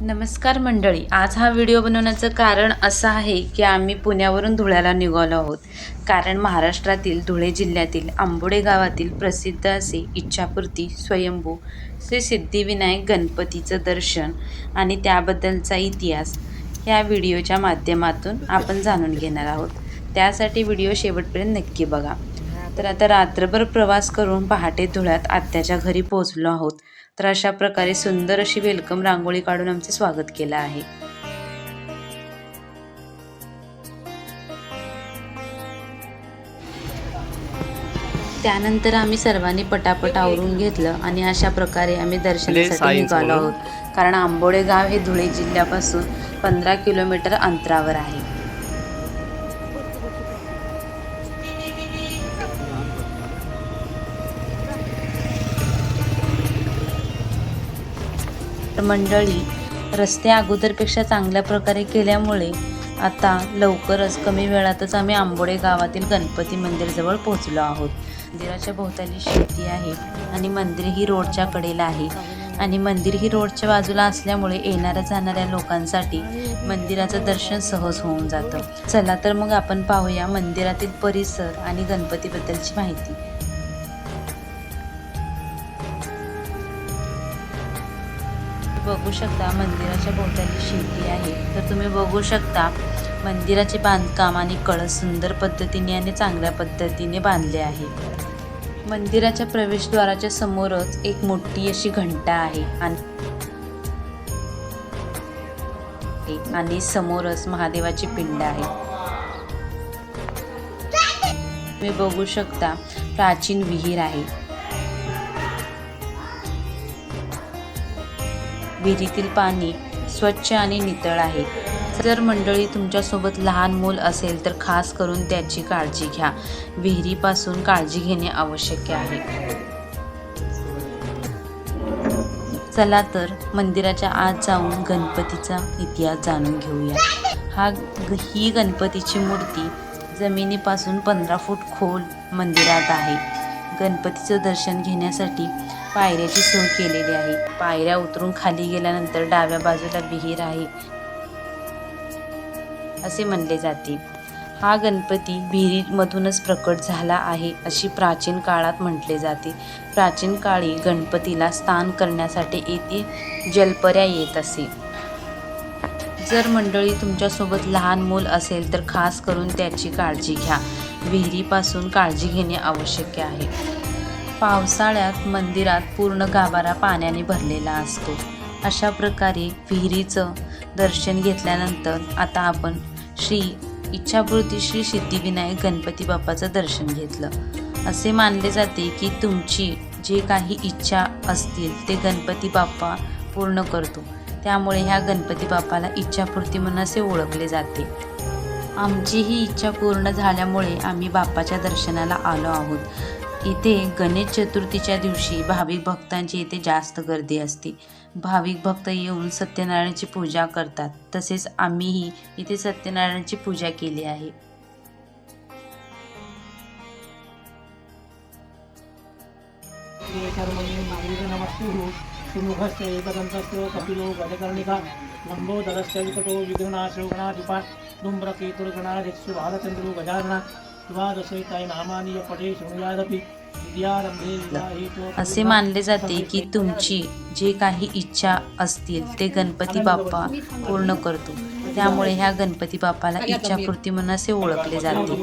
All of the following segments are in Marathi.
नमस्कार मंडळी. आज हा व्हिडिओ बनवण्याचं कारण असं आहे की आम्ही पुण्यावरून धुळ्याला निघालो आहोत. कारण महाराष्ट्रातील धुळे जिल्ह्यातील आंबोडे गावातील प्रसिद्ध असे इच्छापूर्ती स्वयंभू श्री सिद्धिविनायक गणपतीचं दर्शन आणि त्याबद्दलचा इतिहास ह्या व्हिडिओच्या माध्यमातून आपण जाणून घेणार आहोत. त्यासाठी व्हिडिओ शेवटपर्यंत नक्की बघा. तर आता रात्रभर प्रवास करून पहाटे धुळ्यात आत्याच्या घरी पोहोचलो आहोत. तर अशा प्रकारे सुंदर अशी वेलकम रांगोळी काढून आमचे स्वागत केलं आहे. त्यानंतर आम्ही सर्वांनी पटापट आवरून घेतलं आणि अशा प्रकारे आम्ही दर्शनासाठी निघालो. आहोत. कारण आंबोडे गाव हे धुळे जिल्ह्यापासून पंधरा किलोमीटर अंतरावर आहे. मंडळी रस्ते अगोदरपेक्षा चांगल्या प्रकारे केल्यामुळे आता लवकरच कमी वेळातच आम्ही आंबोडे गावातील गणपती मंदिरजवळ पोहोचलो आहोत. मंदिराच्या भोवताली शेती आहे आणि मंदिर ही रोडच्या कडेला आहे. आणि मंदिर ही रोडच्या बाजूला असल्यामुळे येणाऱ्या जाणाऱ्या लोकांसाठी मंदिराचं दर्शन सहज होऊन जातं. चला तर मग आपण पाहूया मंदिरातील परिसर आणि गणपतीबद्दलची माहिती. बघू शकता मंदिराच्या भोवताली शेती आहे. तर तुम्ही बघू शकता मंदिराचे बांधकाम आणि कळस सुंदर पद्धतीने आणि चांगल्या पद्धतीने बांधले आहे. मंदिराच्या प्रवेशद्वाराच्या समोरच एक मोठी अशी घंटा आहे आणि आणि समोरच महादेवाची पिंड आहे. तुम्ही बघू शकता प्राचीन विहीर आहे. विहिरीतील पाणी स्वच्छ आणि नितळ आहे. जर मंडळी तुमच्यासोबत लहान मूल असेल तर खास करून त्याची काळजी घ्या. विहिरीपासून काळजी घेणे आवश्यक आहे. चला तर मंदिराच्या आत जाऊन गणपतीचा इतिहास जाणून घेऊया. हा ग- ही गणपतीची मूर्ती जमिनीपासून पंधरा फूट खोल मंदिरात आहे. गणपतीचं दर्शन घेण्यासाठी पायऱ्याची सोय केलेली आहे. पायऱ्या उतरून खाली गेल्यानंतर डाव्या बाजूला विहीर आहे. असे म्हणले जाते. हा गणपती विहिरीमधूनच प्रकट झाला आहे अशी प्राचीन काळात म्हटले जाते. प्राचीन काळी गणपतीला स्नान करण्यासाठी येथे जलपर्या येत असे. जर मंडळी तुमच्यासोबत लहान मूल असेल तर खास करून त्याची काळजी घ्या. विहिरीपासून काळजी घेणे आवश्यक आहे. पावसाळ्यात मंदिरात पूर्ण गाभारा पाण्याने भरलेला असतो. अशा प्रकारे विहिरीचं दर्शन घेतल्यानंतर आता आपण श्री इच्छापूर्ती श्री सिद्धिविनायक गणपती बाप्पाचं दर्शन घेतलं. असे मानले जाते की तुमची जे काही इच्छा असतील ते गणपती बाप्पा पूर्ण करतो. त्यामुळे ह्या गणपती बाप्पाला इच्छापूर्ती म्हणून असे ओळखले जाते. आमची ही इच्छा पूर्ण झाल्यामुळे आम्ही बाप्पाच्या दर्शनाला आलो आहोत. इथे गणेश चतुर्थीच्या दिवशी भाविक भक्तांची इथे जास्त गर्दी असते. भाविक भक्त येऊन सत्यनारायणाची पूजा करतात. तसेच आम्हीही इथे सत्यनारायणाची पूजा केली आहे. नमस्तुः एकदन्तस्य कपिलो गजकर्णिका लम्बोदरस्य विकटो विघ्नाशोगणाधिपा धूम्रकेतुर्गणाधिक्षु बालचन्द्रो गजानना असे मानले जाते की तुमची जे काही इच्छा असतील ते गणपती बाप्पा पूर्ण करतो. त्यामुळे ह्या गणपती बाप्पाला इच्छापूर्ती म्हणून असे ओळखले जाते.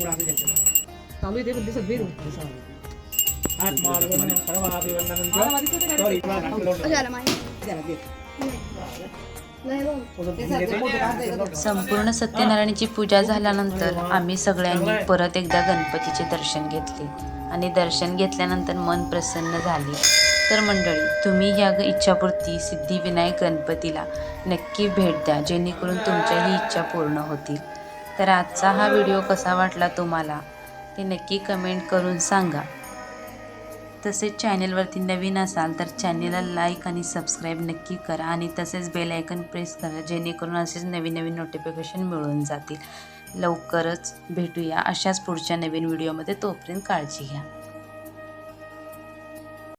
चालू आहे ते पण ते सगळे आत्माभिवंदनं परमाभिवंदनं च त्वरित्वा दाखलो. झालं संपूर्ण सत्यनारायणाची पूजा झाल्यानंतर आम्ही सगळ्यांनी परत एकदा गणपतीचे दर्शन घेतले. आणि दर्शन घेतल्यानंतर मन प्रसन्न झाले. तर मंडळी तुम्ही ह्या ग- इच्छापूर्ती सिद्धिविनायक गणपतीला नक्की भेट द्या जेणेकरून तुमच्याही इच्छा पूर्ण होतील. तर आजचा हा व्हिडिओ कसा वाटला तुम्हाला ते नक्की कमेंट करून सांगा. तसेच चॅनेलवरती नवीन असाल तर चॅनेलला लाईक आणि सबस्क्राईब नक्की करा आणि तसेच बेल आयकन प्रेस करा जेणेकरून असेच नवीन नवीन नोटिफिकेशन मिळून जातील. लवकरच भेटूया अशाच पुढच्या नवीन व्हिडिओमध्ये. तोपर्यंत काळजी घ्या.